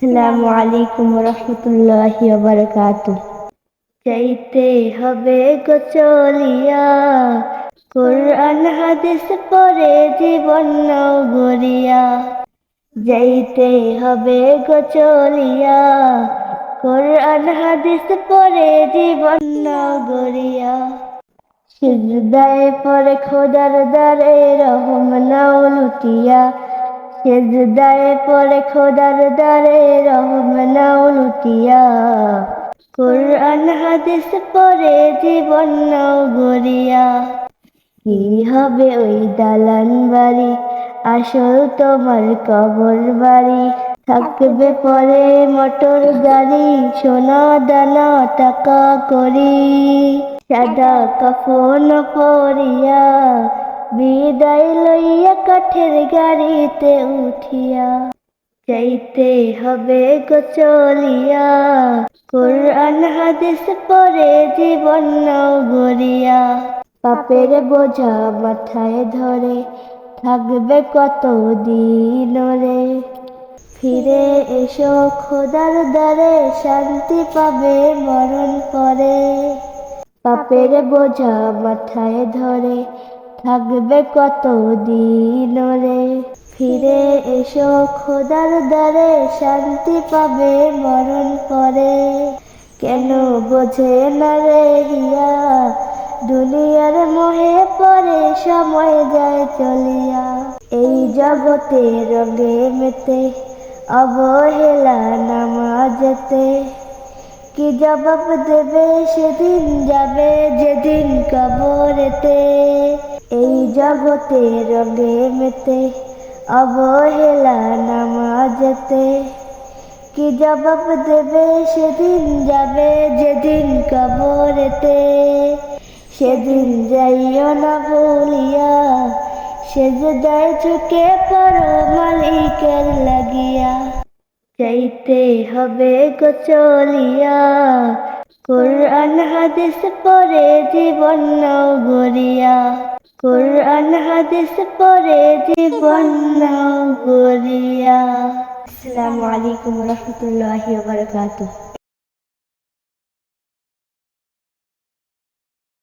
আসসালামু আলাইকুম রহমতুল্লাহি বারাকাতু চাইতে হবে গো চলিয়া, কোরআন হাদিস পড়ে জীবন গড়িয়া। যাইতে হবে গো চলিয়া, কোরআন হাদিস পড়ে জীবন গড়িয়া। সিজদায় পরে খোদার দ্বারে রহম নাও লুটিয়া সেজদায় পরে খোদার দ্বারে রহম নাও লুটিয়া। কোরআন, হাদিস পরে জীবন নাও গড়িয়া। কি হবে ওই দালান বাড়ি? আসল তোমার কবর বাড়ি। থাকবে পরে মোটর গাড়ি, সোনা দানা, টাকা করি সাদা কাফন পরিয়া বিদায় লইয়া কাঠের গাড়িতে উঠিয়া চাইতে হবে গো চলিয়া। কোরআন, হাদিস পরে জীবন গড়িয়া। পাপের বোঝা মাথায় ধরে, থাকবে কত দিন রে? ফিরে এসো, খোদার দ্বারে শান্তি পাবে মরণ পরে। পাপের বোঝা মাথায় ধরে থাকবে কত দিন রে ফিরে এসো, খোদার দ্বারে শান্তি পাবে মরণ পরে। কেন বোঝে না রে হিয়া, দুনিয়ার মোহে পরে সময় যায় চলিয়া। এই জগতে রঙে মেতে, অবহেলা নামা যেতে কি জবাব দেবে সেদিন যাবে, যেদিন কবরেতে? এই জগতে রঙে মেতে অবহেলা নামাজতে কি জবাব দেবে? সেদিন যাবে, যেদিন কবরেতে। সেদিন যাইও না ভুলিয়া সেজদায় ঝুঁকে পড়ো মালিকের লাগিয়া। চাইতে হবে গো চলিয়া। কোরআন হাদিস পরে জীবন নগরিয়া কোরআন হাদিস পরে জীবন নগরিয়া আসসালামু আলাইকুম রহমতুল্লাহি ওয়া বারাকাতুহু।